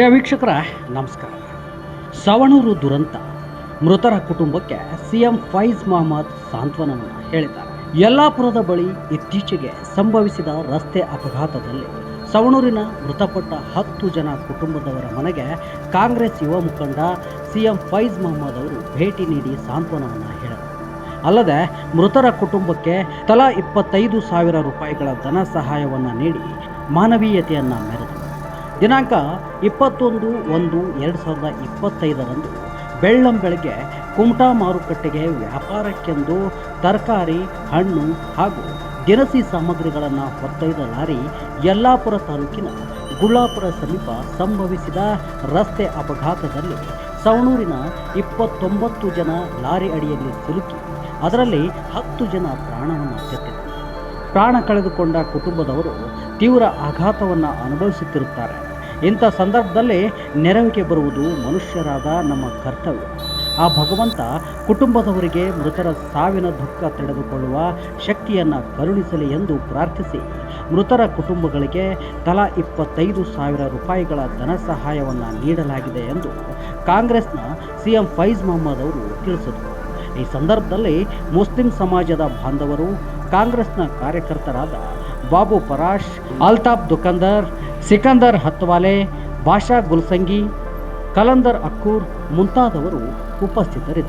ಪ್ರಿಯ ವೀಕ್ಷಕರ, ನಮಸ್ಕಾರ. ಸವಣೂರು ದುರಂತ. ಮೃತರ ಕುಟುಂಬಕ್ಕೆ ಸಿಎಂ ಫೈಜ್ ಮೊಹಮ್ಮದ್ ಸಾಂತ್ವನವನ್ನು ಹೇಳಿದ್ದಾರೆ. ಯಲ್ಲಾಪುರದ ಬಳಿ ಇತ್ತೀಚೆಗೆ ಸಂಭವಿಸಿದ ರಸ್ತೆ ಅಪಘಾತದಲ್ಲಿ ಸವಣೂರಿನ ಮೃತಪಟ್ಟ ಹತ್ತು ಜನ ಕುಟುಂಬದವರ ಮನೆಗೆ ಕಾಂಗ್ರೆಸ್ ಯುವ ಮುಖಂಡ ಸಿಎಂ ಫೈಜ್ ಮೊಹಮ್ಮದ್ ಅವರು ಭೇಟಿ ನೀಡಿ ಸಾಂತ್ವನವನ್ನು ಹೇಳಿದರು. ಅಲ್ಲದೆ, ಮೃತರ ಕುಟುಂಬಕ್ಕೆ ತಲಾ ಇಪ್ಪತ್ತೈದು ಸಾವಿರ ರೂಪಾಯಿಗಳ ಧನ ಸಹಾಯವನ್ನು ನೀಡಿ ಮಾನವೀಯತೆಯನ್ನು ದಿನಾಂಕ ಇಪ್ಪತ್ತೊಂದು ಒಂದು ಎರಡು ಸಾವಿರದ ಇಪ್ಪತ್ತೈದರಂದು ಬೆಳ್ಳಂ ಬೆಳಗ್ಗೆ ಕುಮಟಾ ಮಾರುಕಟ್ಟೆಗೆ ವ್ಯಾಪಾರಕ್ಕೆಂದು ತರಕಾರಿ, ಹಣ್ಣು ಹಾಗೂ ದಿನಸಿ ಸಾಮಗ್ರಿಗಳನ್ನು ಹೊತ್ತೊಯ್ದ ಲಾರಿ ಯಲ್ಲಾಪುರ ತಾಲೂಕಿನ ಗುಳ್ಳಾಪುರ ಸಮೀಪ ಸಂಭವಿಸಿದ ರಸ್ತೆ ಅಪಘಾತದಲ್ಲಿ ಸವಣೂರಿನ ಇಪ್ಪತ್ತೊಂಬತ್ತು ಜನ ಲಾರಿ ಅಡಿಯಲ್ಲಿ ಸಿಲುಕಿ, ಅದರಲ್ಲಿ ಹತ್ತು ಜನ ಪ್ರಾಣವನ್ನು ತೆತ್ತಿದರು ಪ್ರಾಣ ಕಳೆದುಕೊಂಡ ಕುಟುಂಬದವರು ತೀವ್ರ ಆಘಾತವನ್ನು ಅನುಭವಿಸುತ್ತಿರುತ್ತಾರೆ. ಇಂಥ ಸಂದರ್ಭದಲ್ಲಿ ನೆರವಿಗೆ ಬರುವುದು ಮನುಷ್ಯರಾದ ನಮ್ಮ ಕರ್ತವ್ಯ. ಆ ಭಗವಂತ ಕುಟುಂಬದವರಿಗೆ ಮೃತರ ಸಾವಿನ ದುಃಖ ತಡೆದುಕೊಳ್ಳುವ ಶಕ್ತಿಯನ್ನು ಕರುಣಿಸಲಿ ಎಂದು ಪ್ರಾರ್ಥಿಸಿ, ಮೃತರ ಕುಟುಂಬಗಳಿಗೆ ತಲಾ ಇಪ್ಪತ್ತೈದು ಸಾವಿರ ರೂಪಾಯಿಗಳ ಧನ ಸಹಾಯವನ್ನು ನೀಡಲಾಗಿದೆ ಎಂದು ಕಾಂಗ್ರೆಸ್ನ ಸಿಎಂ ಫೈಜ್ ಮೊಹಮ್ಮದ್ ಅವರು ತಿಳಿಸಿದರು. ಈ ಸಂದರ್ಭದಲ್ಲಿ ಮುಸ್ಲಿಂ ಸಮಾಜದ ಬಾಂಧವರು, ಕಾಂಗ್ರೆಸ್ನ ಕಾರ್ಯಕರ್ತರಾದ ಬಾಬು ಪರಾಶ್ ಅಲ್ತಾಫ್ ದುಕಂದರ್ ಸಿಕಂದರ್ ಹತ್ವಾಲೆ ಬಾಷಾ ಗುಲ್ಸಂಗಿ ಕಲಂದರ್ ಅಕ್ಕೂರ್ ಮುಂತಾದವರು ಉಪಸ್ಥಿತರಿದ್ದರು.